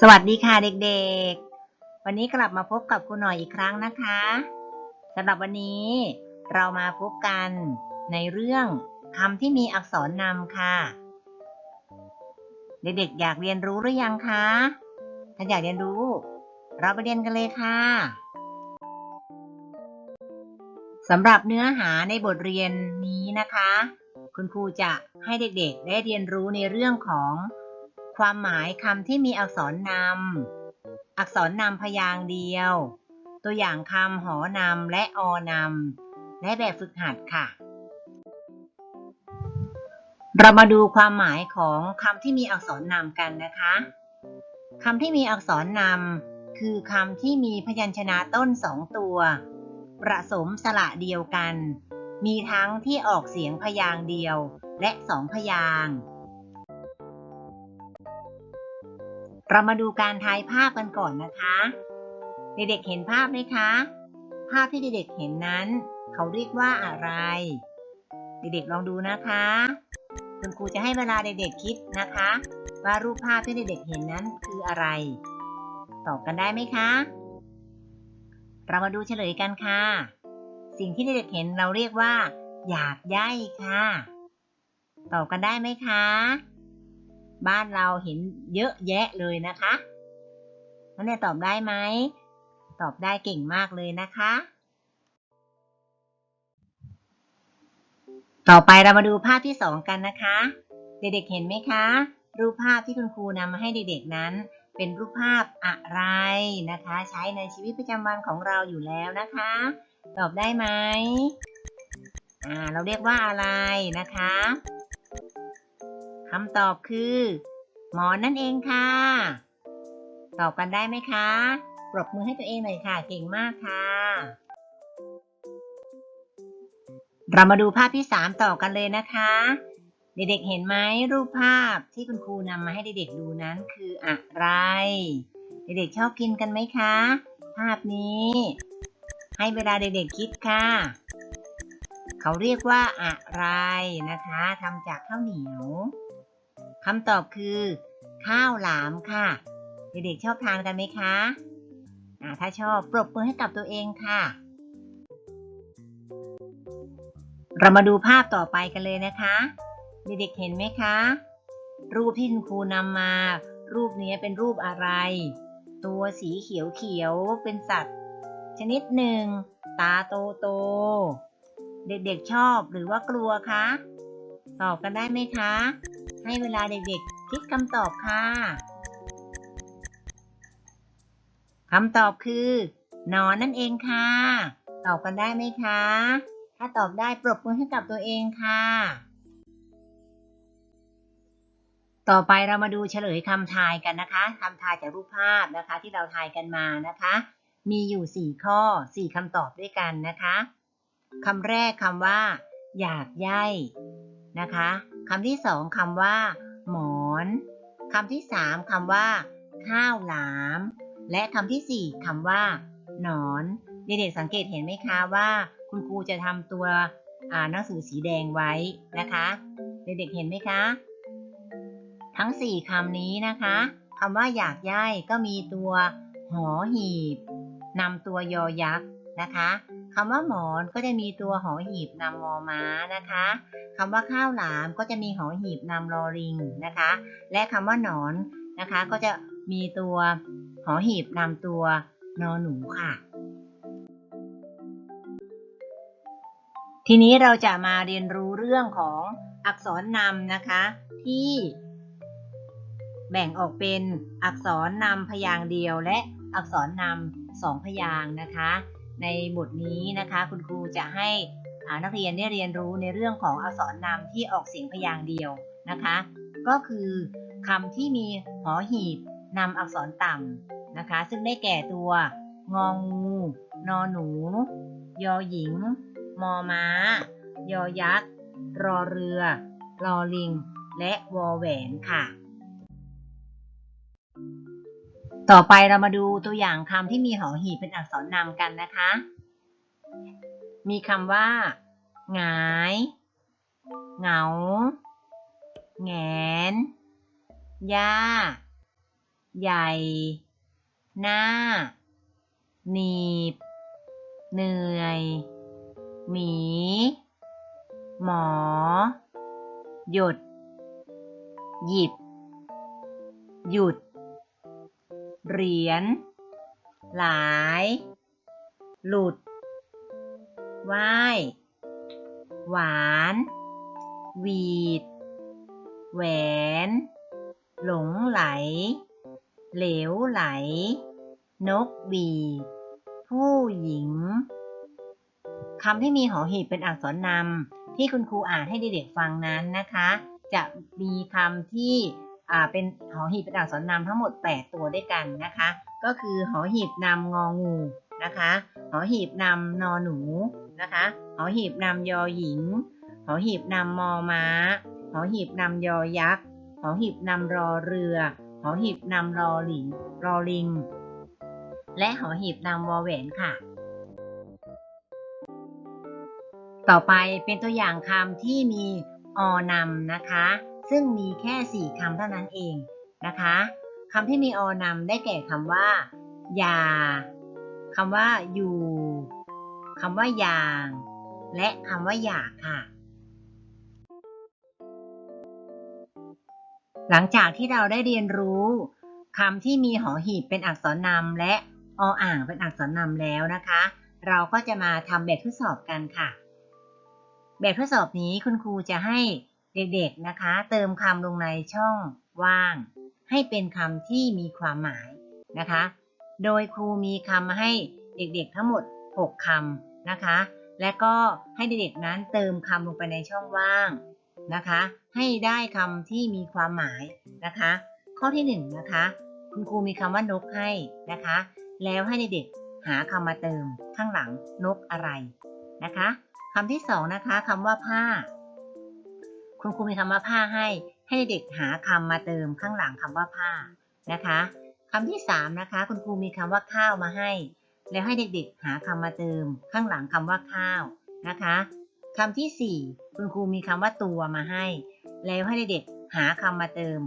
สวัสดีค่ะเด็กๆ วันนี้กลับมาพบกับครูหน่อยอีกครั้งนะคะสำหรับวันนี้เรามาพบกันในเรื่องคำที่มีอักษรนำค่ะ เด็กๆ อยากเรียนรู้หรือยังคะ ถ้าอยากเรียนรู้ เราไปเรียนกันเลยค่ะสำหรับเนื้อหาในบทเรียนนี้นะคะ คุณครูจะให้เด็กๆ ได้เรียนรู้ในเรื่องของ ความหมายคำที่มีอักษรนำ อักษรนำพยางค์เดียว ตัวอย่างคำหอนำและอนำและแบบฝึกหัดค่ะ เรามาดูความหมายของคำที่มีอักษรนำกันนะคะคำที่มีอักษรนำคือคำที่มีพยัญชนะต้นสองตัว ประสมสระเดียวกัน มีทั้งที่ออกเสียงพยางค์เดียวและสองพยางค์ เรามาดูการทายภาพกันก่อนนะคะ เด็กๆเห็นภาพไหมคะ ภาพที่เด็กๆเห็นนั้น เขาเรียกว่าอะไร เด็กๆลองดูนะคะ คุณครูจะให้เวลาเด็กๆคิดนะคะ ว่ารูปภาพที่เด็กๆเห็นนั้นคืออะไร ตอบกันได้ไหมคะ เรามาดูเฉลยกันค่ะ สิ่งที่เด็กๆเห็นเราเรียกว่า อยากย่ค่ะ ตอบกันได้ไหมคะ บ้านเราเห็นเยอะแยะเลยนะคะนั่นเนี่ยตอบได้ไหม ตอบได้เก่งมากเลยนะคะ ต่อไปเรามาดูภาพที่สองกันนะคะ เด็กๆเห็นไหมคะ รูปภาพที่คุณครูนำมาให้เด็กๆนั้น เป็นรูปภาพอะไรนะคะ ใช้ในชีวิตประจำวันของเราอยู่แล้วนะคะ ตอบได้ไหมอ่าเราเรียกว่าอะไรนะคะ คำตอบคือ หมอนนั่นเองค่ะ ตอบกันได้ไหมคะ ปรบมือให้ตัวเองหน่อยค่ะ เก่งมากค่ะ เรามาดูภาพที่สามต่อกันเลยนะคะ เด็กๆเห็นไหมรูปภาพที่คุณครูนำมาให้เด็กๆดูนั้นคืออะไร เด็กๆชอบกินกันไหมคะ ภาพนี้ ให้เวลาเด็กๆคิดค่ะเขาเรียกว่าอะไรนะคะทำจากข้าวเหนียว คำตอบคือ ข้าวหลามค่ะ เด็กๆชอบทานกันไหมคะอ่าถ้าชอบปรบมือให้กับตัวเองค่ะ เรามาดูภาพต่อไปกันเลยนะคะ เด็กๆเห็นไหมคะ รูปที่คุณครูนำมา รูปนี้เป็นรูปอะไร ตัวสีเขียวเขียวๆเป็นสัตว์ ชนิดหนึ่ง ตาโตโตๆเด็กๆชอบหรือว่ากลัวคะ ตอบกันได้ไหมคะ ให้เวลาเด็กๆ คิดคำตอบค่ะคำตอบคือหนอนนั่นเองค่ะ ตอบกันได้ไหมคะ ถ้าตอบได้ปรบมือให้กับตัวเองค่ะ ต่อไปเรามาดูเฉลยคำทายกันนะคะคำทายจากรูปภาพนะคะ ที่เราทายกันมานะคะ มีอยู่ 4 ข้อ 4คำตอบด้วยกันนะคะคำแรกคำว่า อยากใย่นะคะ คำที่สองคำว่า หมอนคำที่สามคำว่า ข้าวหลาม และคำที่สี่คำว่า หนอน เด็กๆสังเกตเห็นไหมคะว่า คุณครูจะทำตัวหนังสือสีแดงไว้นะคะ เด็กๆเห็นไหมคะ ทั้งสี่คำนี้นะคะคำว่าอยากย่ายก็มีตัวหอหีบนำตัวยอยักษ์นะคะ คำว่าหมอนก็จะมีตัวหอหีบนำมอม้านะคะคำว่าข้าวหลามก็จะมีหอหีบนำลอริงนะคะ และคำว่าหนอนนะคะ ก็จะมีตัวหอหีบนำตัวนอหนูค่ะ ทีนี้เราจะมาเรียนรู้เรื่องของอักษรนำนะคะ ที่แบ่งออกเป็นอักษรนำพยางเดียวและอักษรนำสองพยางนะคะ ในบทนี้นะคะคุณครูจะให้นักเรียนได้เรียนรู้ในเรื่องของอักษรนำที่ออกเสียงพยางค์เดียวนะคะ ก็คือคำที่มีหอหีบนำอักษรต่ำนะคะ ซึ่งได้แก่ตัว งองู นอหนู ยอหญิง มอม้า ยอยักษ์ รอเรือ รอลิง และวอแหวนค่ะ ต่อไปเรามาดูตัวอย่างคำที่มีหอหีบเป็นอักษรนำกันนะคะ มีคำว่าหงาย เหงา แงนย่า ใหญ่ หน้า หนีบ เหนื่อย หมี หมอ หยด หยิบ หยุด เหรียญ หลาย หลุด ว่าย หวาน หวีด แหวน หลงไหล เหลวไหล นกหวีด ผู้หญิงคำที่มีหอหีบเป็นอักษรนำที่คุณครูอ่านให้เด็กๆฟังนั้นนะคะ จะมีคำที่ เป็นหอหีบเป็นอักษรนำทั้งหมด 8 ตัวด้วยกันนะคะ ก็คือหอหีบนำงองูนะคะหอหีบนำนอหนูนะคะหอหีบนำยอหญิงหอหีบนำมอม้าหอหีบนำยอยักษ์หอหีบนำรอเรือหอหีบนำรอหลิงรอลิง และหอหีบนำวอแหวนค่ะ ต่อไปเป็นตัวอย่างคำที่มีอนำนะคะ ซึ่งมีแค่ 4คำเท่านั้นเองนะคะคำที่มีอนำได้แก่คำว่า อย่าคำว่า อยู่คำว่าอย่าง และคำว่าอยากค่ะ หลังจากที่เราได้เรียนรู้คำที่มีหอหีบเป็นอักษรนำและออ่างเป็นอักษรนำแล้วนะคะ เราก็จะมาทำแบบทดสอบกันค่ะ แบบทดสอบนี้คุณครูจะให้ เด็กๆนะคะ เติมคำลงในช่องว่าง ให้เป็นคำที่มีความหมายนะคะ โดยครูมีคำให้เด็กๆทั้งหมด 6คำนะคะ และก็ให้เด็กๆนั้นเติมคำลงไปในช่องว่างนะคะ ให้ได้คำที่มีความหมายนะคะ ข้อที่1นงนะคะ คุณครูมีคำว่านกให้นะคะ แล้วให้เด็กๆหาคำมาเติมข้างหลังนกอะไรนะคะคำที่สองนะคะคำว่าผ้า คุณครูมีคำว่าผ้าให้ ให้เด็กหาคำมาเติมข้างหลังคำว่าผ้านะคะคำที่สามนะคะ คุณครูมีคำว่าข้าวมาให้ แล้วให้เด็กๆ หาคำมาเติม ข้างหลังคำว่าข้าวนะคะคำที่สี่คุณครูมีคำว่าตัวมาให้ แล้วให้เด็กๆหาคำมาเติม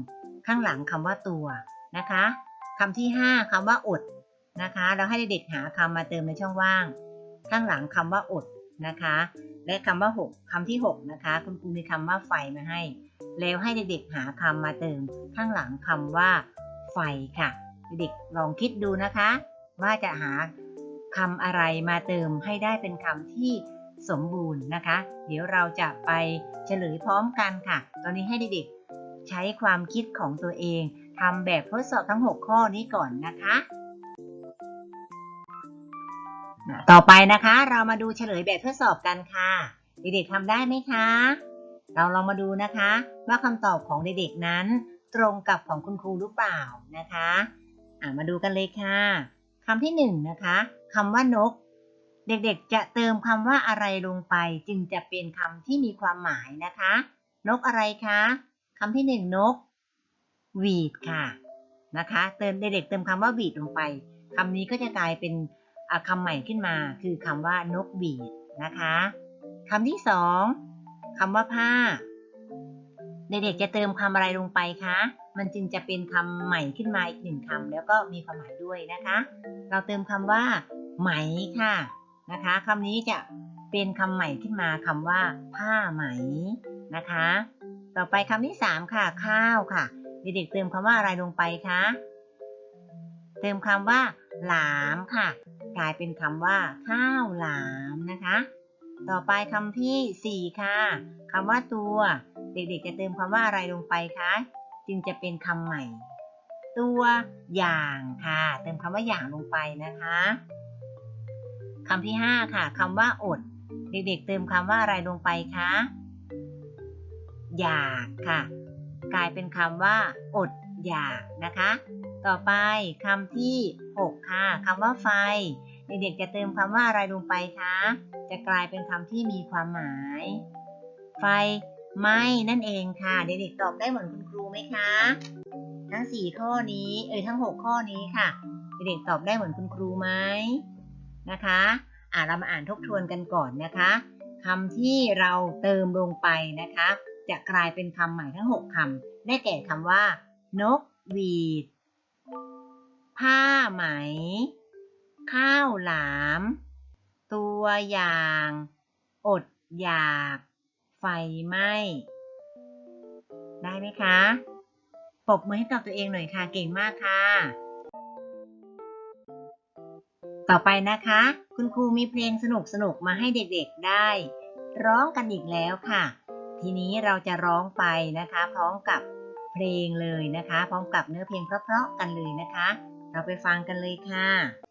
ข้างหลังคำว่าตัวนะคะคำที่ห้าคำว่าอดนะคะ แล้วให้เด็กๆหาคำมาเติมในช่องว่าง ข้างหลังคำว่าอดนะคะ และคำว่า 6 คำที่ 6 นะคะ คุณครูมีคำว่าไฟมาให้ แล้วให้เด็กๆหาคำมาเติม ข้างหลังคำว่าไฟค่ะ เด็กลองคิดดูนะคะ ว่าจะหาคำอะไรมาเติมให้ได้เป็นคำที่สมบูรณ์นะคะ เดี๋ยวเราจะไปเฉลยพร้อมกันค่ะ ตอนนี้ให้เด็กๆใช้ความคิดของตัวเองทำแบบทดสอบทั้ง 6 ข้อนี้ก่อนนะคะ ต่อไปนะคะ เรามาดูเฉลยแบบทดสอบกันค่ะเด็กๆทำได้ไหมคะ เราลองมาดูนะคะ ว่าคำตอบของเด็กๆนั้น ตรงกับของคุณครูหรือเปล่านะคะอ่ามาดูกันเลยค่ะคำที่หนึ่งนะคะคำว่านก เด็กๆจะเติมคำว่าอะไรลงไป จึงจะเป็นคำที่มีความหมายนะคะ นกอะไรคะคำที่หนึ่งนกหวีดค่ะนะคะ เติมเด็กๆเติมคำว่าหวีดลงไปคำนี้ก็จะกลายเป็น คำใหม่ขึ้นมาคือคำว่านกหวีดนะคะคำที่สองคำว่าผ้า เด็กๆจะเติมคำอะไรลงไปคะ มันจึงจะเป็นคำใหม่ขึ้นมาอีกหนึ่งคำแล้วก็มีความหมายด้วยนะคะ เราเติมคำว่า ไหมค่ะนะคะคำนี้จะเป็นคำใหม่ขึ้นมาคำว่า ผ้าไหมนะคะ ต่อไปคำที่สามค่ะ ข้าวค่ะ เด็กๆเติมคำว่าอะไรลงไปคะเติมคำว่า หลามค่ะ กลายเป็นคำว่า ข้าวหลามนะคะ ต่อไปคำที่สี่ค่ะคำว่าตัว เด็กๆจะเติมคำว่าอะไรลงไปคะจึงจะเป็นคำใหม่ ตัวอย่างค่ะ เติมคำว่าอย่างลงไปนะคะคำที่ห้าค่ะคำว่าอด เด็กๆ เติมคำว่าอะไรลงไปคะอยากค่ะ กลายเป็นคำว่า อดอยากนะคะ ต่อไปคำที่หกค่ะคำว่าไฟ เด็กๆจะเติมคำว่าอะไรลงไปคะ จะกลายเป็นคำที่มีความหมาย ไฟไหมนั่นเองค่ะ เด็กๆตอบได้เหมือนคุณครูไหมคะ ทั้ง 4 ข้อนี้เอ่ยทั้ง 6 ข้อนี้ค่ะ เด็กๆตอบได้เหมือนคุณครูไหมนะคะอ่าเรามาอ่านทบทวนกันก่อนนะคะคำที่เราเติมลงไปนะคะ จะกลายเป็นคำใหม่ทั้ง 6คำได้แก่คำว่า นกหวีด ผ้าไหม ข้าวหลาม ตัวอย่าง อดอยาก ไฟไหม้ ได้ไหมคะ ปบมือให้กับตัวเองหน่อยค่ะ เก่งมากค่ะ ต่อไปนะคะ คุณครูมีเพลงสนุกๆมาให้เด็กๆได้ ร้องกันอีกแล้วค่ะ ทีนี้เราจะร้องไปนะคะ พร้อมกับเพลงเลยนะคะ พร้อมกับเนื้อเพลงเพราะๆกันเลยนะคะ เราไปฟังกันเลยค่ะ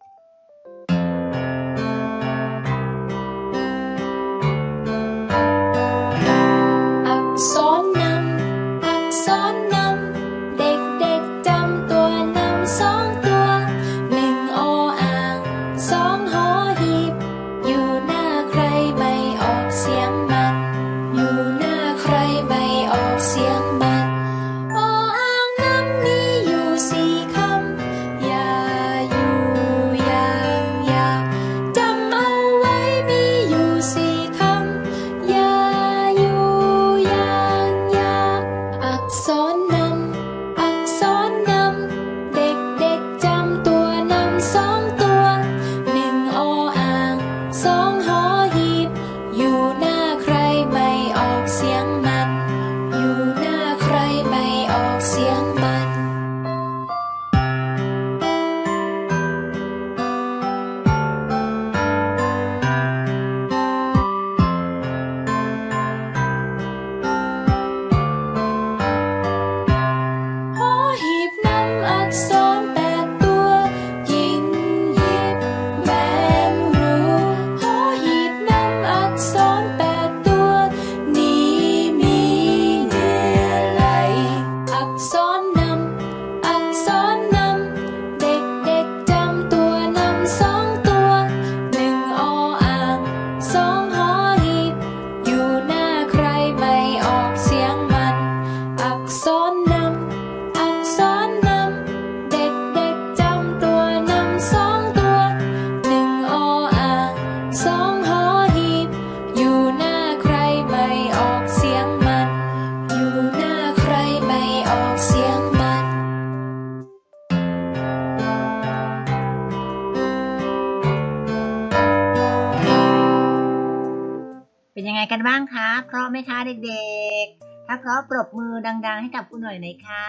เป็นยังไงกันบ้างคะ เพราะไหมคะเด็กๆ ถ้าเพราะปรบมือดัง ๆ ให้กับคุณหน่อยหน่อยค่ะ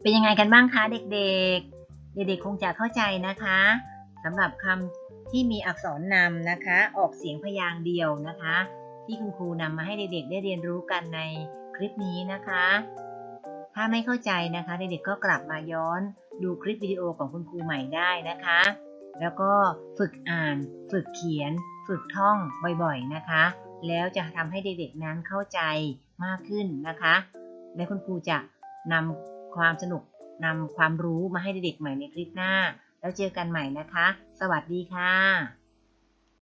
เป็นยังไงกันบ้างคะเด็กๆ เด็กๆ คงจะเข้าใจนะคะสำหรับคำที่มีอักษรนำนะคะ ออกเสียงพยางค์เดียวนะคะ ที่คุณครูนำมาให้เด็กๆ ได้เรียนรู้กันในคลิปนี้นะคะ ถ้าไม่เข้าใจนะคะ เด็กๆ ก็กลับมาย้อนดูคลิปวิดีโอของคุณครูใหม่ได้นะคะ แล้วก็ฝึกอ่าน ฝึกเขียน ฝึกท่องบ่อยๆนะคะ แล้วจะทำให้เด็กๆนั้นเข้าใจมากขึ้นนะคะ และคุณครูจะนำความสนุกนำความรู้มาให้เด็กๆใหม่ในคลิปหน้า แล้วเจอกันใหม่นะคะ สวัสดีค่ะ